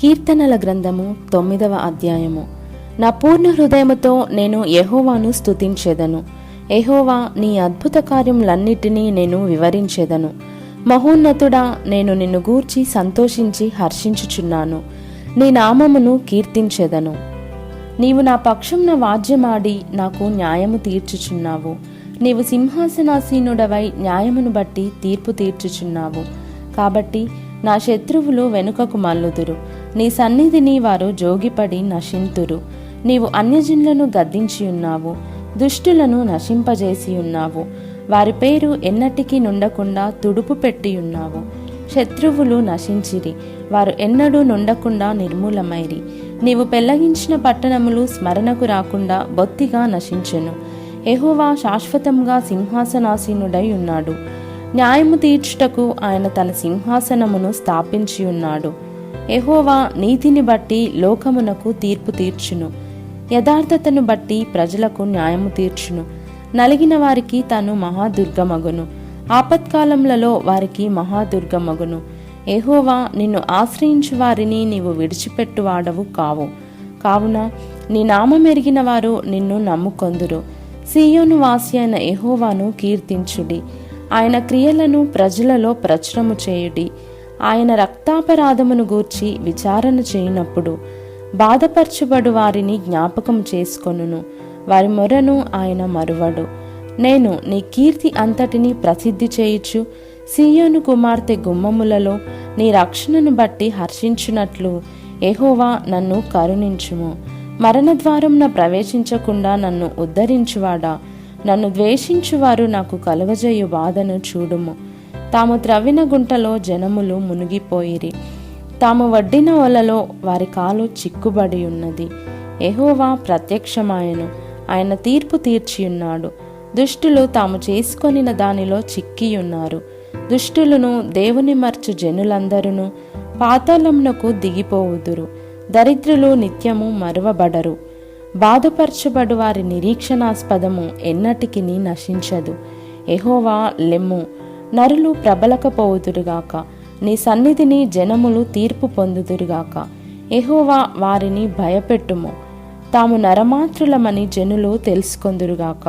కీర్తనల గ్రంథము తొమ్మిదవ అధ్యాయము. నా పూర్ణ హృదయముతో నేను యహోవాను స్తుతించేదను. ఎహోవా నీ అద్భుత కార్యములన్నిటినీ నేను వివరించేదను. మహోన్నతుడా నేను నిన్ను గూర్చి సంతోషించి హర్షించుచున్నాను. నీ నామమును కీర్తించెదను. నీవు నా పక్షంన వాద్యమాడి నాకు న్యాయము తీర్చుచున్నావు. నీవు సింహాసనాసీనుడవై న్యాయమును బట్టి తీర్పు తీర్చుచున్నావు. కాబట్టి నా శత్రువులు వెనుకకు మల్లుదురు నీ సన్నిధిని వారు జోగిపడి నశింతురు. నీవు అన్యజనులను గద్దించి ఉన్నావు దుష్టులను నశింపజేసి ఉన్నావు వారి పేరు ఎన్నటికీ నుండకుండా తుడుపు పెట్టి ఉన్నావు శత్రువులు నశించిరి. వారు ఎన్నడూ నుండకుండా నిర్మూలమైరి. నీవు పెళ్ళగించిన పట్టణములు స్మరణకు రాకుండా బొత్తిగా నశించెను. ఎహోవా శాశ్వతంగా సింహాసనాసీనుడై ఉన్నాడు న్యాయము తీర్చుటకు ఆయన తన సింహాసనమును స్థాపించి ఉన్నాడు ఎహోవా నీతిని బట్టి లోకమునకు తీర్పు తీర్చును. యథార్థతను బట్టి ప్రజలకు న్యాయము తీర్చును. నలిగిన వారికి తాను మహాదుర్గమగును. ఆపత్కాలములలో వారికి మహాదుర్గమగును. ఎహోవా నిన్ను ఆశ్రయించు వారిని నీవు విడిచిపెట్టువాడవు కావు. కావున నీ నామమెరిగిన వారు నిన్ను నమ్ముకొందురు. సీయోను వాసి అయిన ఎహోవాను కీర్తించుడి. ఆయన క్రియలను ప్రజలలో ప్రచురము చేయుడి. ఆయన రక్తాపరాధమును గూర్చి విచారణ చేయనప్పుడు బాధపరచబడు వారిని జ్ఞాపకం చేసుకొనును. వారి మొరను ఆయన మరువడు. నేను నీ కీర్తి అంతటిని ప్రసిద్ధి చేయుచు సీయోను కుమార్తె గుమ్మములలో నీ రక్షణను బట్టి హర్షించునట్లు ఎహోవా నన్ను కరుణించుము. మరణద్వారంన ప్రవేశించకుండా నన్ను ఉద్ధరించువాడా? నన్ను ద్వేషించువారు నాకు కలువజేయు బాధను చూడుము. తాము త్రవ్విన గుంటలో జనములు మునిగిపోయిరి. తాము వడ్డిన వలలో వారి కాలు చిక్కుబడి ఉన్నది ఎహోవా ప్రత్యక్షమాయను. ఆయన తీర్పు తీర్చియున్నాడు. దుష్టులు తాము చేసుకొనిన దానిలో చిక్కియున్నారు. దుష్టులను దేవుని మర్చు జనులందరూ పాతాళమునకు దిగిపోవుదురు. దరిద్రులు నిత్యము మరువబడరు. బాధపరచబడు వారి నిరీక్షణాస్పదము ఎన్నటికిని నశించదు. ఎహోవా లెమ్ము నరులు ప్రబలకపోవుదురుగాక నీ సన్నిధిని జనములు తీర్పు పొందుదురుగాక ఎహోవా వారిని భయపెట్టుము. తాము నరమాత్రులమని జనులు తెలుసుకొందురుగాక.